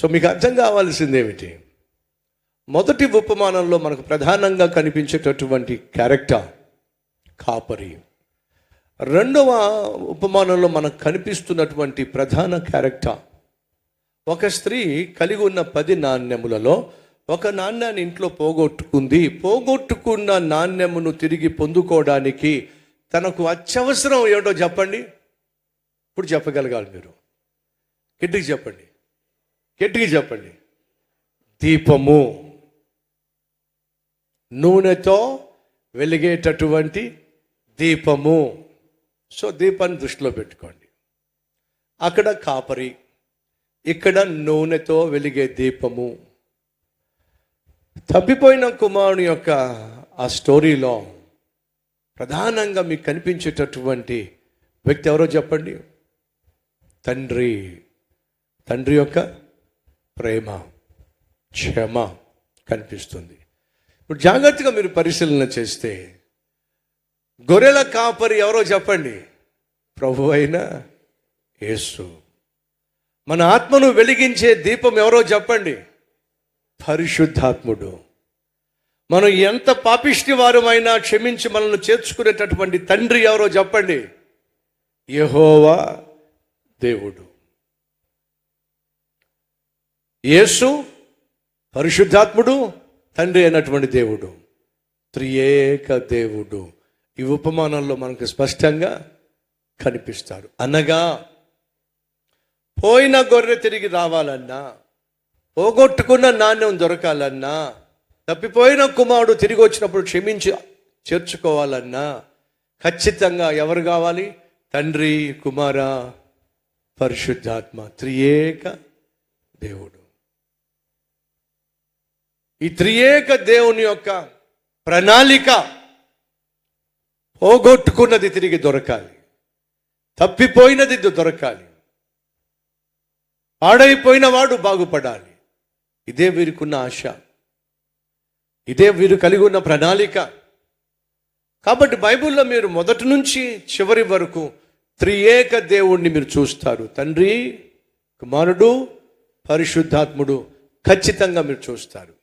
So మీకు అర్థం కావాల్సింది ఏమిటి మొదటి ఉపమానంలో మనకు ప్రధానంగా కనిపించేటటువంటి క్యారెక్టర్ కాపరి. రెండవ ఉపమానంలో మనకు కనిపిస్తున్నటువంటి ప్రధాన క్యారెక్టర్ ఒక స్త్రీ కలిగి ఉన్న పది నాణ్యములలో ఒక నాణ్యాన్ని ఇంట్లో పోగొట్టుకుంది. పోగొట్టుకున్న నాణ్యమును తిరిగి పొందుకోవడానికి తనకు అత్యవసరం ఏమిటో చెప్పండి. ఇప్పుడు చెప్పగలగాలి మీరు. కిడ్డికి చెప్పండి. గట్టిగా చెప్పండి. దీపము నూనెతో వెలిగేటటువంటి దీపము. సో దీపాన్ని దృష్టిలో పెట్టుకోండి. అక్కడ కాపరి ఇక్కడ నూనెతో వెలిగే దీపము. తప్పిపోయిన కుమారుని యొక్క ఆ స్టోరీలో ప్రధానంగా మీకు కనిపించేటటువంటి వ్యక్తి ఎవరో చెప్పండి? తండ్రి. తండ్రి యొక్క ప్రేమ క్షమ కనిపిస్తుంది. ఇప్పుడు జాగ్రత్తగా మీరు పరిశీలన చేస్తే గొర్రెల కాపరి ఎవరో చెప్పండి. ప్రభు అయిన యేసు. మన ఆత్మను వెలిగించే దీపం ఎవరో చెప్పండి. పరిశుద్ధాత్ముడు. మనం ఎంత పాపిష్టి వారమైనా క్షమించి మనల్ని చేర్చుకునేటటువంటి తండ్రి ఎవరో చెప్పండి. యహోవా దేవుడు. యేసు పరిశుద్ధాత్ముడు తండ్రి అయినటువంటి దేవుడు త్రియేక దేవుడు. ఈ ఉపమానంలో మనకు స్పష్టంగా కనిపిస్తాడు. అనగా పోయిన గొర్రె తిరిగి రావాలన్నా పోగొట్టుకున్న నాణ్యం దొరకాలన్నా తప్పిపోయిన కుమారుడు తిరిగి వచ్చినప్పుడు క్షమించి చేర్చుకోవాలన్నా ఖచ్చితంగా ఎవరు కావాలి? తండ్రి కుమార పరిశుద్ధాత్మ త్రియేక దేవుడు. ఈ త్రియేక దేవుని యొక్క ప్రణాళిక పోగొట్టుకున్నది తిరిగి దొరకాలి. తప్పిపోయినది దొరకాలి. పాడైపోయిన వాడు బాగుపడాలి. ఇదే వీరికున్న ఆశ. ఇదే వీరు కలిగి ఉన్న ప్రణాళిక. కాబట్టి బైబిల్లో మీరు మొదటి నుంచి చివరి వరకు త్రియేక దేవుణ్ణి మీరు చూస్తారు. తండ్రి కుమారుడు పరిశుద్ధాత్ముడు ఖచ్చితంగా మీరు చూస్తారు.